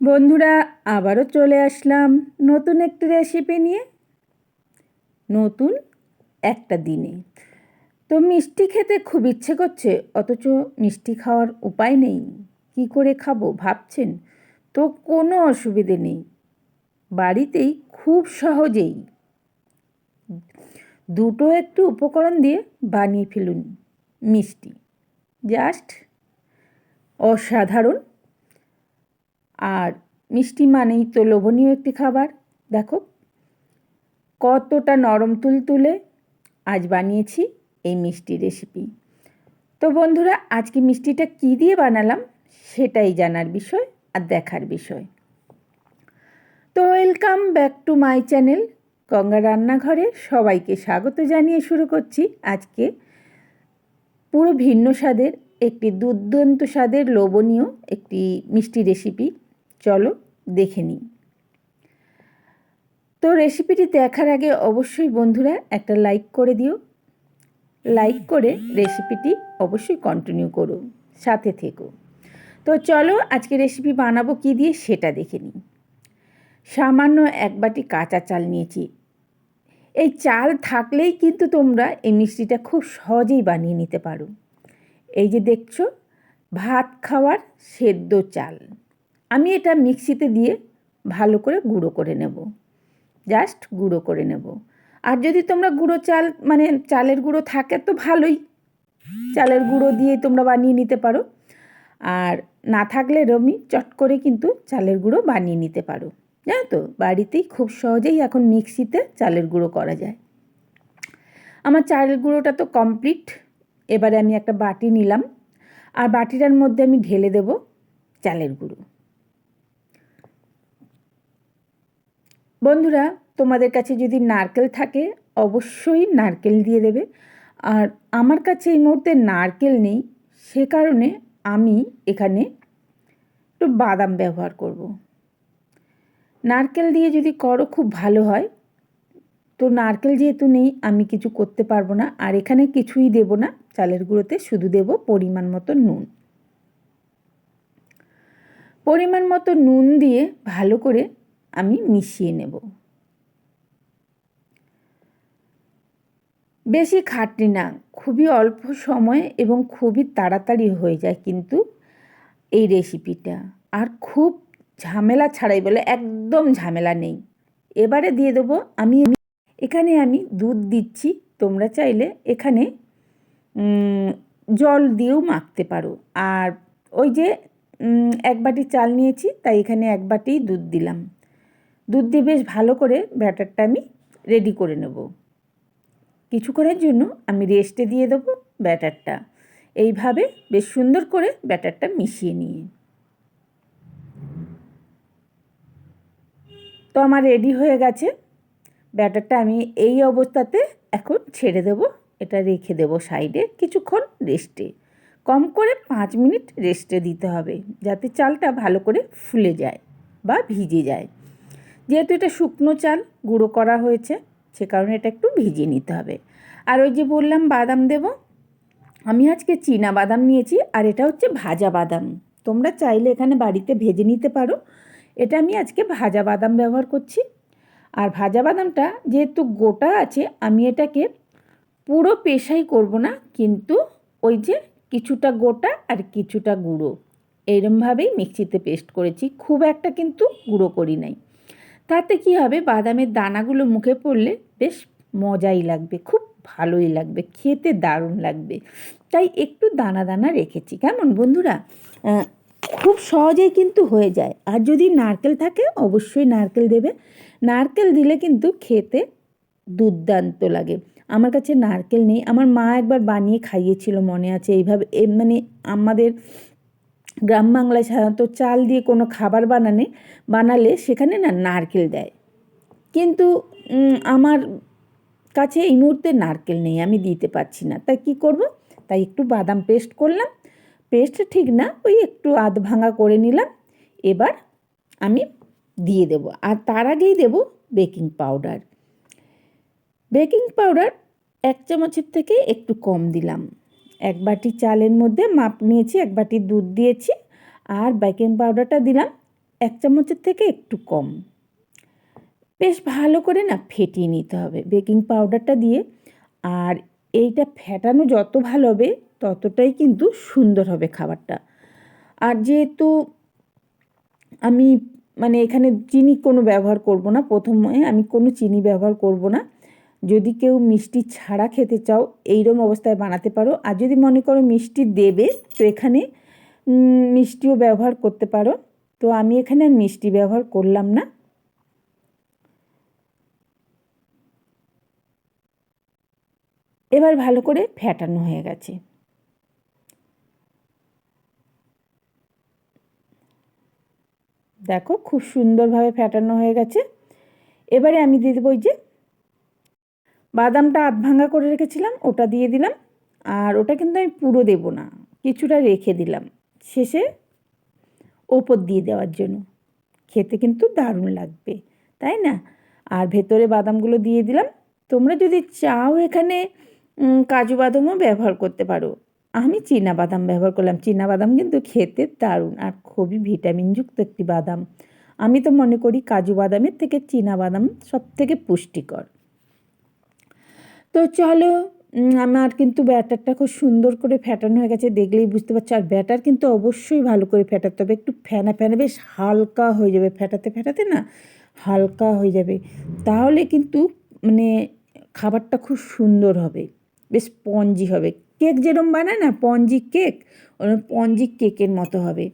বন্ধুরা, আবারও চলে আসলাম নতুন একটি রেসিপি নিয়ে। নতুন একটা দিনে। তো মিষ্টি খেতে খুব ইচ্ছে করছে, অথচ মিষ্টি খাওয়ার উপায় নেই। কি করে খাব ভাবছেন? তো কোনো অসুবিধে নেই। বাড়িতেই খুব সহজেই। দুটো একটু উপকরণ দিয়ে বানিয়ে ফেলুন মিষ্টি। জাস্ট অসাধারণ আর মিষ্টি মানেই তো লোভনীয় একটি খাবার। দেখো, কতটা নরম তুলতুলে আজ বানিয়েছি এই মিষ্টি রেসিপি। তো বন্ধুরা, আজকে মিষ্টিটা কী দিয়ে বানালাম সেটাই জানার বিষয় আর দেখার বিষয়। তো welcome back to my channel Ganga রান্নাঘরে সবাইকে স্বাগত জানিয়ে শুরু করছি আজকে। পুরো ভিন্ন স্বাদের, একটি দুর্দান্ত স্বাদের, লোভনীয় একটি মিষ্টি রেসিপি। চলো দেখে নিই। তো রেসিপিটি দেখার আগে অবশ্যই বন্ধুরা একটা লাইক করে দিও। লাইক করে রেসিপিটি অবশ্যই কন্টিনিউ করো, সাথে থেকো। তো চলো আজকে রেসিপি বানাবো কী দিয়ে সেটা দেখে নিই। সামান্য এক বাটি কাঁচা চাল নিয়েছি। এই চাল থাকলেই কিন্তু তোমরা এই মিষ্টিটা খুব সহজেই বানিয়ে নিতে পারো। এই যে দেখছ, ভাত খাওয়ার সেদ্ধ চাল। আমি এটা মিক্সিতে দিয়ে ভালো করে গুঁড়ো করে নেব। জাস্ট গুঁড়ো করে নেব। আর যদি তোমরা গুঁড়ো চাল মানে চালের গুঁড়ো থাকে তো ভালোই। চালের গুঁড়ো দিয়ে তোমরা বানিয়ে নিতে পারো। আর না থাকলে রমি চট করে কিন্তু চালের গুঁড়ো বানিয়ে নিতে পারো। জানো তো, বাড়িতেই খুব সহজেই এখন মিক্সিতে চালের গুঁড়ো করা যায়। আমার চালের গুঁড়োটা তো কমপ্লিট। এবারে আমি একটা বাটি নিলাম। আর বাটিটার মধ্যে আমি ঢেলে দেব চালের গুঁড়ো। বন্ধুরা, তোমাদের কাছে যদি নারকেল থাকে, অবশ্যই নারকেল দিয়ে দেবে। আর আমার কাছে এই মুহূর্তে নারকেল নেই, সে কারণে আমি এখানে একটু বাদাম ব্যবহার করব। নারকেল দিয়ে যদি করো, খুব ভালো হয়। তো নারকেল যেহেতু নেই, আমি কিছু করতে পারব না। আর এখানে কিছুই দেব না, চালের গুঁড়োতে, শুধু দেব পরিমাণ মতো নুন। পরিমাণ মতো নুন দিয়ে ভালো করে আমি মিশিয়ে নেব। বেশি খাটনি না, খুবই অল্প সময়ে এবং খুবই তাড়াতাড়ি হয়ে যায় কিন্তু এই রেসিপিটা আর খুব ঝামেলা ছাড়াই বলে একদম ঝামেলা নেই। এবারে দিয়ে দেবো আমি, এখানে আমি দুধ দিচ্ছি, তোমরা চাইলে এখানে জল দিয়েও মাখতে পারো। আর ওই যে এক বাটি চাল নিয়েছি, তাই এখানে এক বাটি দুধ দিলাম। দুধ দিয়ে বেশ ভালো করে ব্যাটারটা আমি রেডি করে নেব। কিছুক্ষণের জন্য আমি রেস্টে দিয়ে দেবো ব্যাটারটা। এইভাবে বেশ সুন্দর করে ব্যাটারটা মিশিয়ে নিয়ে। তো আমার রেডি হয়ে গেছে। ব্যাটারটা আমি এই অবস্থাতে এখন ছেড়ে দেব। এটা রেখে দেব সাইডে কিছুক্ষণ রেস্টে কম করে পাঁচ মিনিট রেস্টে দিতে হবে যাতে চালটা ভালো করে ফুলে যায় বা ভিজে যায়। যেহেতু এটা শুকনো চাল, গুঁড়ো করা হয়েছে, সে কারণে এটা একটু ভিজিয়ে নিতে হবে। আর ওই যে বললাম বাদাম দেব, আমি আজকে চীনা বাদাম নিয়েছি, আর এটা হচ্ছে ভাজা বাদাম। তোমরা চাইলে এখানে বাড়িতে ভেজে নিতে পারো। এটা আমি আজকে ভাজা বাদাম ব্যবহার করছি। আর ভাজা বাদামটা যেহেতু গোটা আছে, আমি এটাকে পুরো পেশাই করব না, কিন্তু ওই যে কিছুটা গোটা আর কিছুটা গুঁড়ো, এরমভাবেই মিক্সিতে পেস্ট করেছি। খুব একটা কিন্তু গুঁড়ো করি নাই। তাতে কি হবে? বাদামের দানাগুলো মুখে পড়লে বেশ মজাই লাগবে, খুব ভালোই লাগবে, খেতে দারুণ লাগবে। তাই একটু দানা দানা রেখেছি। কেমন বন্ধুরা? খুব সহজেই কিন্তু হয়ে যায়। আর যদি নারকেল থাকে, অবশ্যই নারকেল দেবে। নারকেল দিলে কিন্তু খেতে দুর্দান্ত লাগে। আমার কাছে নারকেল নেই। আমার মা একবার বানিয়ে খাইয়েছিল, মনে আছে। এইভাবে মানে আমাদের গ্রাম বাংলায় সাধারণত চাল দিয়ে কোনো খাবার বানানে, বানালে সেখানে না নারকেল দেয়। কিন্তু আমার কাছে এই মুহূর্তে নারকেল নেই, আমি দিতে পারছি না। তাই কি করব? তাই একটু বাদাম পেস্ট করলাম। পেস্ট ঠিক না, ওই একটু আধ ভাঙা করে নিলাম। এবার আমি দিয়ে দেব। আর তার আগেই দেব বেকিং পাউডার। বেকিং পাউডার এক চামচের থেকে একটু কম দিলাম। এক বাটি চালের মধ্যে মাপ নিয়েছি, এক বাটি দুধ দিয়েছি আর বেকিং পাউডারটা দিলাম এক চামচের থেকে একটু কম। বেশ ভালো করে না ফেটিয়ে নিতে হবে বেকিং পাউডারটা দিয়ে আর এইটা ফেটানো যত ভালো হবে ততটাই কিন্তু সুন্দর হবে খাবারটা। আর যেহেতু আমি মানে এখানে চিনি কোনো ব্যবহার করব না, প্রথমে আমি কোনো চিনি ব্যবহার করব না যদি কেউ মিষ্টি ছাড়া খেতে চাও এইরকম অবস্থায় বানাতে পারো। আর যদি মনে করো মিষ্টি দেবে, তো এখানে মিষ্টিও ব্যবহার করতে পারো। তো আমি এখানে আর মিষ্টি ব্যবহার করলাম না। এবার ভালো করে ফ্যাটানো হয়ে গেছে। দেখো, খুব সুন্দরভাবে ফ্যাটানো হয়ে গেছে। এবারে আমি দিয়ে দেবো ওই যে বাদামটা আধ ভাঙা করে রেখেছিলাম, ওটা দিয়ে দিলাম, আর ওটা কিন্তু আমি পুরো দেব না, কিছুটা রেখে দিলাম। শেষে ওপর দিয়ে দেওয়ার জন্য। খেতে কিন্তু দারুণ লাগবে, তাই না? আর ভেতরে বাদামগুলো দিয়ে দিলাম। তোমরা যদি চাও এখানে কাজু বাদামও ব্যবহার করতে পারো। আমি চীনা বাদাম ব্যবহার করলাম। চীনা বাদাম কিন্তু খেতে দারুণ আর খুবই ভিটামিনযুক্ত একটি বাদাম। আমি তো মনে করি কাজু বাদামের থেকে চীনা বাদাম সব থেকে পুষ্টিকর। তো চলো আমার কিন্তু ব্যাটারটা খুব সুন্দর করে ফ্যাটানো হয়ে গেছে, দেখলেই বুঝতে পারছ। আর ব্যাটার কিন্তু অবশ্যই ভালো করে ফ্যাটাতে হবে, একটু ফ্যানা ফ্যানা বেশ হালকা হয়ে যাবে ফ্যাটাতে ফ্যাটাতে না হালকা হয়ে যাবে। তাহলে কিন্তু মানে খাবারটা খুব সুন্দর হবে, বেশ পঞ্জি হবে। কেক যেরম বানায় না, পঞ্জি কেক ওরকম পঞ্জি কেকের মতো হবে।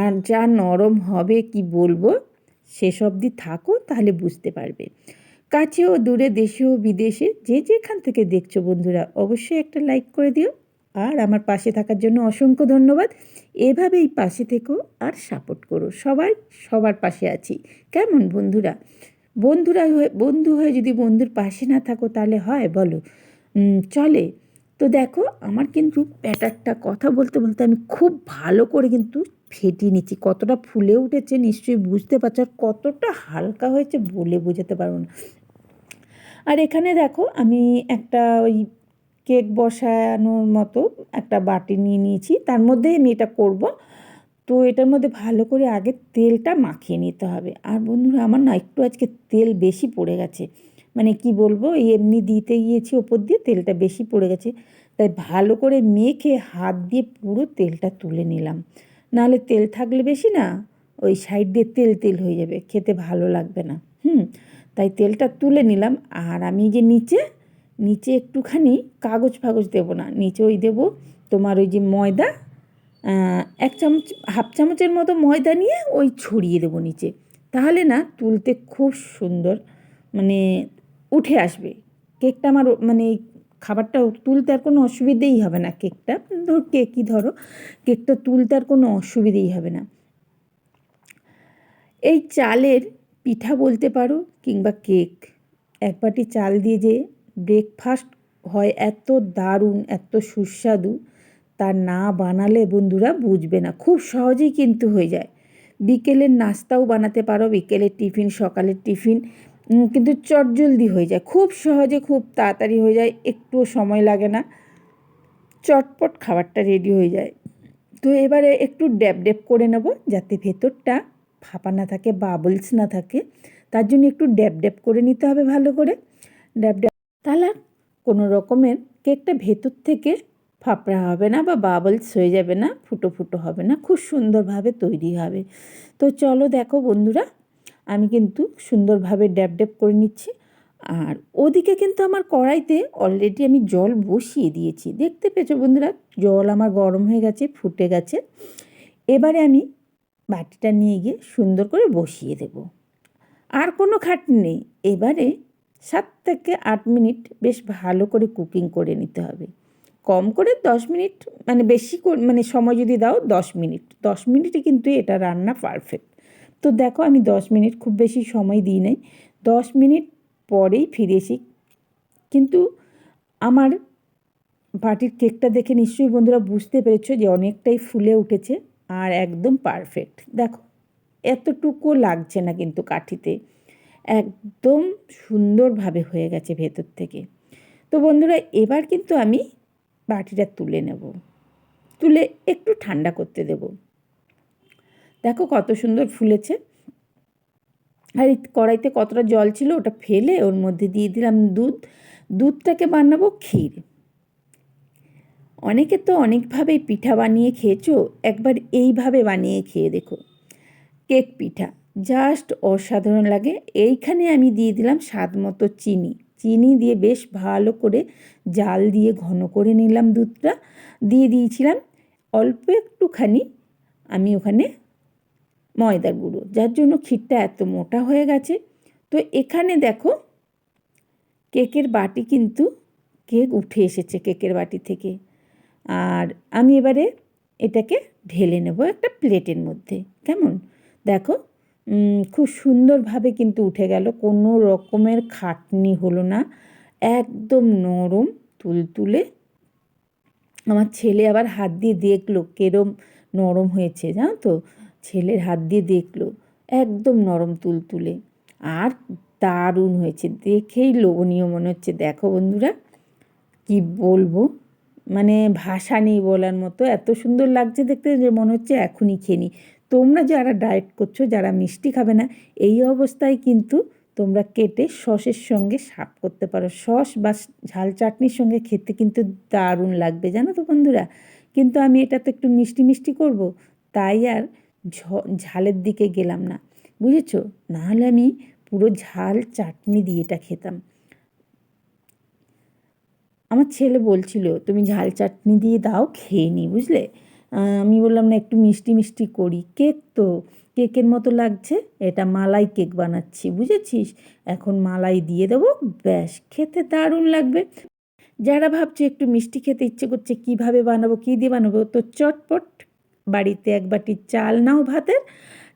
আর যা নরম হবে, কি বলব, সেসব অবধি থাকো, তাহলে বুঝতে পারবে। কাছেও দূরে দেশে ও বিদেশে যে যেখান থেকে দেখছ বন্ধুরা, অবশ্যই একটা লাইক করে দিও। আর আমার পাশে থাকার জন্য অসংখ্য ধন্যবাদ। এভাবেই পাশে থেকো আর সাপোর্ট করো। সবাই সবার পাশে আছি। কেমন বন্ধুরা? বন্ধুরা হয়ে, বন্ধু হয়ে যদি বন্ধুর পাশে না থাকো তাহলে হয়, বলো। চলে। তো দেখো, আমার কিন্তু প্যাটারটা কথা বলতে বলতে আমি খুব ভালো করে কিন্তু ফেটিয়ে নিচ্ছি। কতটা ফুলে উঠেছে নিশ্চয়ই বুঝতে পারছ, আর কতটা হালকা হয়েছে বলে বোঝাতে পারব না। আর এখানে দেখো আমি একটা ওই কেক বসানোর মতো একটা বাটি নিয়ে নিয়েছি। তার মধ্যে আমি এটা করব। তো এটার মধ্যে ভালো করে আগে তেলটা মাখিয়ে নিতে হবে। আর বন্ধুরা, আমার না একটু আজকে তেল বেশি পড়ে গেছে। মানে কি বলব এমনি দিতে গিয়েছি ওপর দিয়ে, তেলটা বেশি পড়ে গেছে। তাই ভালো করে মেখে হাত দিয়ে পুরো তেলটা তুলে নিলাম। নাহলে তেল থাকলে বেশি না, ওই সাইড দিয়ে তেল তেল হয়ে যাবে। খেতে ভালো লাগবে না। হুম? তাই তেলটা তুলে নিলাম। আর আমি যে নিচে নিচে একটুখানি কাগজ ফাগজ দেবো না। নিচে ওই দেবো তোমার ওই যে ময়দা এক চামচ, হাফ চামচের মতো ময়দা নিয়ে ওই ছড়িয়ে দেবো নিচে। তাহলে না তুলতে খুব সুন্দর মানে উঠে আসবে। কেকটা আমার মানে খাবারটা তুলতে আর কোনো অসুবিধেই হবে না কেকটা। ধর কেকই ধরো, কেকটা তুলতে আর কোনো অসুবিধেই হবে না। এই চালের পিঠা বলতে পারো কিংবা কেক। এক বাটি চাল দিয়ে যে ব্রেকফাস্ট হয় এত দারুণ, এত সুস্বাদু, তা না বানালে বন্ধুরা বুঝবে না। খুব সহজেই কিন্তু হয়ে যায়। বিকেলের নাস্তাও বানাতে পারো, বিকেলের টিফিন, সকালের টিফিন কিন্তু চটজলদি হয়ে যায়। খুব সহজে খুব তাড়াতাড়ি হয়ে যায়, একটুও সময় লাগে না। চটপট খাবারটা রেডি হয়ে যায়। তো এবারে একটু ড্যাব ড্যাব করে নেব, যাতে ভেতরটা ফাঁপা না থাকে বাবলস না থাকে। তার জন্য একটু ড্যাব ড্যাব করে নিতে হবে ভালো করে। ড্যাব ড্যাব তাহলে কোনো রকমের কেকটা ভেতর থেকে ফাঁপড়া হবে না বা বাবলস হয়ে যাবে না, ফুটো ফুটো হবে না, খুব সুন্দরভাবে তৈরি হবে। তো চলো দেখো বন্ধুরা, আমি কিন্তু সুন্দরভাবে ড্যাব ড্যাব করে নিচ্ছি। আর ওদিকে কিন্তু আমার কড়াইতে অলরেডি আমি জল বসিয়ে দিয়েছি। দেখতে পেয়েছ বন্ধুরা, জল আমার গরম হয়ে গেছে, ফুটে গেছে। এবারে আমি বাটিটা নিয়ে গিয়ে সুন্দর করে বসিয়ে দেব। আর কোনো খাটনি নেই। এবারে সাত থেকে আট মিনিট বেশ ভালো করে কুকিং করে নিতে হবে। কম করে দশ মিনিট মানে বেশি মানে সময় যদি দাও দশ মিনিট। দশ মিনিটে কিন্তু এটা রান্না পারফেক্ট তো দেখো আমি দশ মিনিট খুব বেশি সময় দিই নাই। দশ মিনিট পরেই ফিরেছি কিন্তু আমার বাটির কেকটা দেখে নিশ্চয়ই বন্ধুরা বুঝতে পেরেছ যে অনেকটাই ফুলে উঠেছে আর একদম পারফেক্ট দেখো এতটুকু লাগছে না কিন্তু কাঠিতে। একদম সুন্দরভাবে হয়ে গেছে ভেতর থেকে। তো বন্ধুরা, এবার কিন্তু আমি বাটিটা তুলে নেব। তুলে একটু ঠান্ডা করতে দেব। দেখো কত সুন্দর ফুলেছে। আর কড়াইতে কতটা জল ছিল ওটা ফেলে ওর মধ্যে দিয়ে দিলাম দুধ। দুধটাকে বানাবো ক্ষীর। অনেকে তো অনেকভাবে পিঠা বানিয়ে খেয়েছো, একবার এইভাবে বানিয়ে খেয়ে দেখো। কেক পিঠা। জাস্ট অসাধারণ লাগে। এইখানে আমি দিয়ে দিলাম স্বাদ মতো চিনি। চিনি দিয়ে বেশ ভালো করে জাল দিয়ে ঘন করে নিলাম দুধটা। দিয়ে দিয়েছিলাম অল্প একটুখানি আমি ওখানে ময়দার গুঁড়ো, যার জন্য ক্ষীরটা এত মোটা হয়ে গেছে। তো এখানে দেখো কেকের বাটি কিন্তু কেক উঠে এসেছে কেকের বাটি থেকে। আর আমি এবারে এটাকে ঢেলে নেব একটা প্লেটের মধ্যে। কেমন? দেখো খুব সুন্দরভাবে কিন্তু উঠে গেল। কোনো রকমের খাটনি হলো না। একদম নরম তুলতুলে। আমার ছেলে আবার হাত দিয়ে দেখল কেরম নরম হয়েছে, জানো তো? ছেলের হাত দিয়ে দেখল, একদম নরম তুলতুলে। আর দারুণ হয়েছে, দেখেই লোভনীয় মনে হচ্ছে। দেখো বন্ধুরা, কি বলব? মানে ভাষা নেই বলার মতো। এত সুন্দর লাগছে দেখতে যে মনে হচ্ছে এখনই খেয়ে নিই তোমরা যারা ডায়েট করছ, যারা মিষ্টি খাবে না, এই অবস্থায় কিন্তু তোমরা কেটে সসের সঙ্গে সাপ করতে পারো। সস বা ঝাল চাটনির সঙ্গে খেতে কিন্তু দারুণ লাগবে, জানো তো বন্ধুরা? কিন্তু আমি এটা তো একটু মিষ্টি মিষ্টি করব, তাই আর ঝালের দিকে গেলাম না। বুঝেছ? নাহলে আমি পুরো ঝাল চাটনি দিয়ে এটা খেতাম। আমার ছেলে বলছিল, তুমি ঝাল চাটনি দিয়ে দাও, খেয়ে নি, বুঝলে? আমি বললাম, না, একটু মিষ্টি মিষ্টি করি। কেক তো, কেকের মতো লাগছে। এটা মালাই কেক বানাচ্ছি, বুঝেছিস? এখন মালাই দিয়ে দেবো, ব্যাস, খেতে দারুণ লাগবে। যারা ভাবছে একটু মিষ্টি খেতে ইচ্ছে করছে, কীভাবে বানাবো, কী দিয়ে বানাবো, তো চটপট বাড়িতে এক বাটি চাল নাও ভাতের।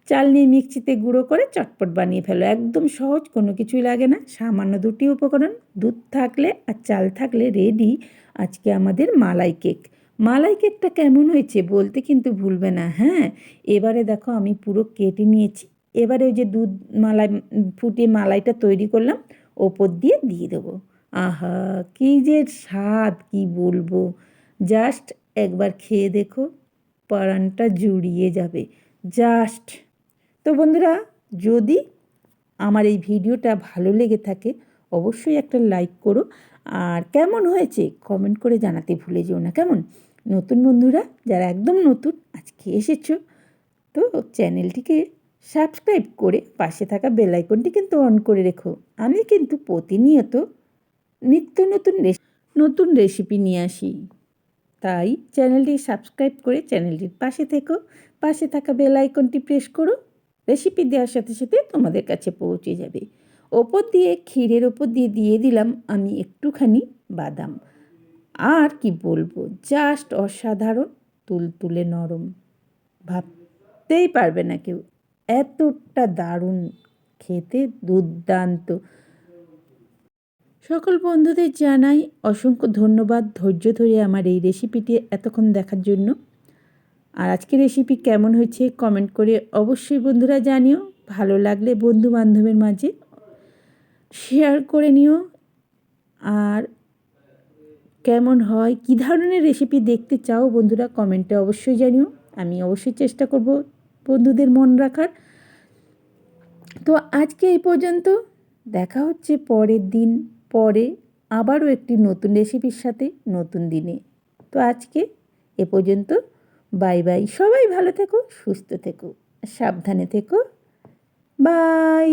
চাল নিয়ে মিক্সিতে গুঁড়ো করে চটপট বানিয়ে ফেলো। একদম সহজ, কোনো কিছুই লাগে না। সামান্য দুটি উপকরণ, দুধ থাকলে আর চাল থাকলে রেডি। আজকে আমাদের মালাই কেক। মালাই কেকটা কেমন হয়েছে বলতে কিন্তু ভুলবে না হ্যাঁ? এবারে দেখো আমি পুরো কেটে নিয়েছি। এবারে ওই যে দুধ মালাই, ফুটিয়ে মালাইটা তৈরি করলাম, ওপর দিয়ে দিয়ে দেবো। আহা, কী যে স্বাদ, কি বলব? জাস্ট একবার খেয়ে দেখো, পরানটা জুড়িয়ে যাবে। জাস্ট। তো বন্ধুরা, যদি আমার এই ভিডিওটা ভালো লেগে থাকে, অবশ্যই একটা লাইক করো। আর কেমন হয়েছে কমেন্ট করে জানাতে ভুলে যেও না, কেমন? নতুন বন্ধুরা, যারা একদম নতুন আজকে এসেছ, তো চ্যানেলটিকে সাবস্ক্রাইব করে পাশে থাকা বেলাইকনটি কিন্তু অন করে রেখো। আমি কিন্তু প্রতিনিয়ত নিত্য নতুন নতুন রেসিপি নিয়ে আসি। তাই চ্যানেলটি সাবস্ক্রাইব করে চ্যানেলটির পাশে থেকো, পাশে থাকা বেল আইকনটি প্রেস করো, রেসিপি দেওয়ার সাথে সাথে তোমাদের কাছে পৌঁছে যাবে। ওপর দিয়ে, ক্ষীরের ওপর দিয়ে দিয়ে দিলাম আমি একটুখানি বাদাম। আর কি বলব? জাস্ট অসাধারণ তুলতুলে নরম। ভাবতেই পারবে না কেউ। এতটা দারুণ খেতে, দুর্দান্ত। সকল বন্ধুদের জানাই অসংখ্য ধন্যবাদ ধৈর্য ধরে আমার এই রেসিপিটি এতক্ষণ দেখার জন্য। আর আজকে রেসিপি কেমন হয়েছে কমেন্ট করে অবশ্যই বন্ধুরা জানিও। ভালো লাগলে বন্ধু বান্ধবের মাঝে শেয়ার করে নিও। আর কেমন হয়, কী ধরনের রেসিপি দেখতে চাও বন্ধুরা কমেন্টে অবশ্যই জানিও। আমি অবশ্যই চেষ্টা করব বন্ধুদের মন রাখার। তো আজকে এই পর্যন্ত দেখা হচ্ছে পরের দিন, পরে আবারও একটি নতুন রেসিপির সাথে, নতুন দিনে। তো আজকে এ পর্যন্ত বাই বাই সবাই ভালো থেকো, সুস্থ থেকো, সাবধানে থেকো। বাই